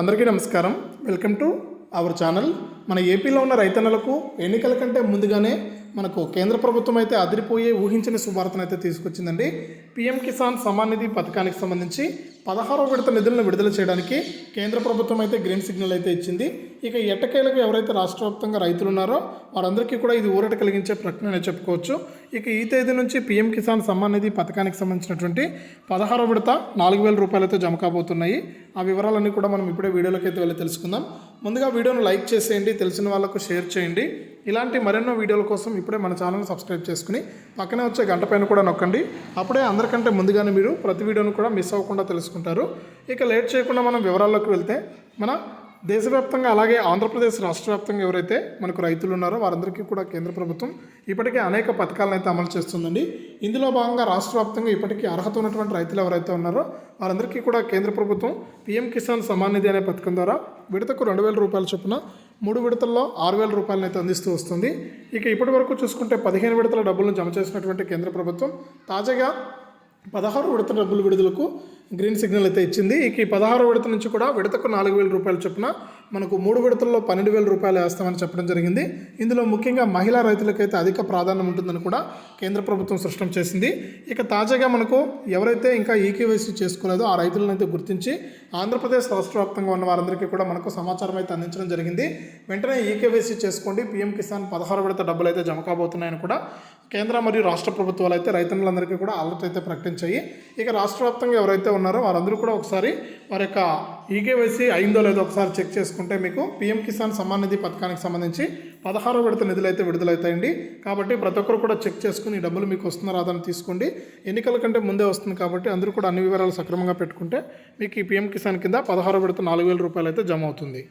అందరికీ నమస్కారం. Welcome to our channel. మన ఏపీలో ఉన్న రైతన్నలకు ఎన్నికల కంటే ముందుగానే మనకు కేంద్ర ప్రభుత్వం అయితే అదిరిపోయే ఊహించిన శుభార్తను అయితే తీసుకొచ్చిందండి. పీఎం కిసాన్ సమాన్ నిధి పథకానికి సంబంధించి పదహారో విడత నిధులను విడుదల చేయడానికి కేంద్ర ప్రభుత్వం అయితే గ్రీన్ సిగ్నల్ అయితే ఇచ్చింది. ఇక ఎట్టకేలకు ఎవరైతే రాష్ట్ర వ్యాప్తంగా రైతులు ఉన్నారో వారందరికీ కూడా ఇది ఊరట కలిగించే ప్రకటన చెప్పుకోవచ్చు. ఇక ఈ తేదీ నుంచి పీఎం కిసాన్ సమ్మాన్ నిధి పథకానికి సంబంధించినటువంటి పదహారో విడత నాలుగు వేల రూపాయలతో జమ కాబోతున్నాయి. ఆ వివరాలన్నీ కూడా మనం ఇప్పుడే వీడియోలోకి అయితే వెళ్ళి తెలుసుకుందాం. ముందుగా వీడియోను లైక్ చేసేయండి తెలిసిన వాళ్ళకు షేర్ చేయండి. ఇలాంటి మరెన్నో వీడియోల కోసం ఇప్పుడే మన ఛానల్ని సబ్స్క్రైబ్ చేసుకుని పక్కనే వచ్చే గంట పైన కూడా నొక్కండి. అప్పుడే అందరికంటే ముందుగానే మీరు ప్రతి వీడియోను కూడా మిస్ అవ్వకుండా తెలుసుకుంటారు. ఇక లేట్ చేయకుండా మనం వివరాల్లోకి వెళ్తే మన దేశవ్యాప్తంగా అలాగే ఆంధ్రప్రదేశ్ రాష్ట్ర వ్యాప్తంగా ఎవరైతే మనకు రైతులు ఉన్నారో వారందరికీ కూడా కేంద్ర ప్రభుత్వం ఇప్పటికే అనేక పథకాలను అయితే అమలు చేస్తుందండి. ఇందులో భాగంగా రాష్ట్ర వ్యాప్తంగా ఇప్పటికీ అర్హత ఉన్నటువంటి రైతులు ఎవరైతే ఉన్నారో వారందరికీ కూడా కేంద్ర ప్రభుత్వం పీఎం కిసాన్ సమాన్ నిధి అనే పథకం ద్వారా విడతకు రెండు వేల రూపాయల చొప్పున మూడు విడతల్లో ఆరు వేల రూపాయలను అయితే అందిస్తూ వస్తుంది. ఇక ఇప్పటి వరకు చూసుకుంటే పదిహేను విడతల డబ్బులను జమ చేసినటువంటి కేంద్ర ప్రభుత్వం తాజాగా పదహారు విడత డబ్బులు విడుదలకు గ్రీన్ సిగ్నల్ అయితే ఇచ్చింది. ఇక ఈ పదహారు విడత నుంచి కూడా విడతకు నాలుగు వేల రూపాయల చొప్పున మనకు మూడు విడతల్లో పన్నెండు వేల రూపాయలు వేస్తామని చెప్పడం జరిగింది. ఇందులో ముఖ్యంగా మహిళా రైతులకైతే అధిక ప్రాధాన్యం ఉంటుందని కూడా కేంద్ర ప్రభుత్వం స్పష్టం చేసింది. ఇక తాజాగా మనకు ఎవరైతే ఇంకా ఈకేవైసీ చేసుకోలేదో ఆ రైతులను అయితే గుర్తించి ఆంధ్రప్రదేశ్ రాష్ట్ర వ్యాప్తంగా ఉన్న వారందరికీ కూడా మనకు సమాచారం అయితే అందించడం జరిగింది. వెంటనే ఈకేవైసీ చేసుకోండి. పీఎం కిసాన్ పదహారు విడత డబ్బులు అయితే జమ కాబోతున్నాయని కూడా కేంద్ర మరియు రాష్ట్ర ప్రభుత్వాలు అయితే రైతన్నులందరికీ కూడా అలర్ట్ అయితే ప్రకటించాయి. ఇక రాష్ట్ర వ్యాప్తంగా ఎవరైతే ఉన్నారో వారందరూ కూడా ఒకసారి వారి యొక్క ఈకేవైసీ అయిందో లేదో ఒకసారి చెక్ చేసుకుంటే మీకు పీఎం కిసాన్ సమ్మాన్ నిధి పథకానికి సంబంధించి పదహారో విడత నిధులు అయితే విడుదలవుతాయండి. కాబట్టి ప్రతి ఒక్కరు కూడా చెక్ చేసుకుని డబ్బులు మీకు వస్తున్నారా రాదని తీసుకోండి. ఎన్నికల కంటే ముందే వస్తుంది కాబట్టి అందరూ కూడా అన్ని వివరాలు సక్రమంగా పెట్టుకుంటే మీకు ఈ పీఎం కిసాన్ కింద పదహారో విడత నాలుగు వేల రూపాయలు అయితే జమ అవుతుంది.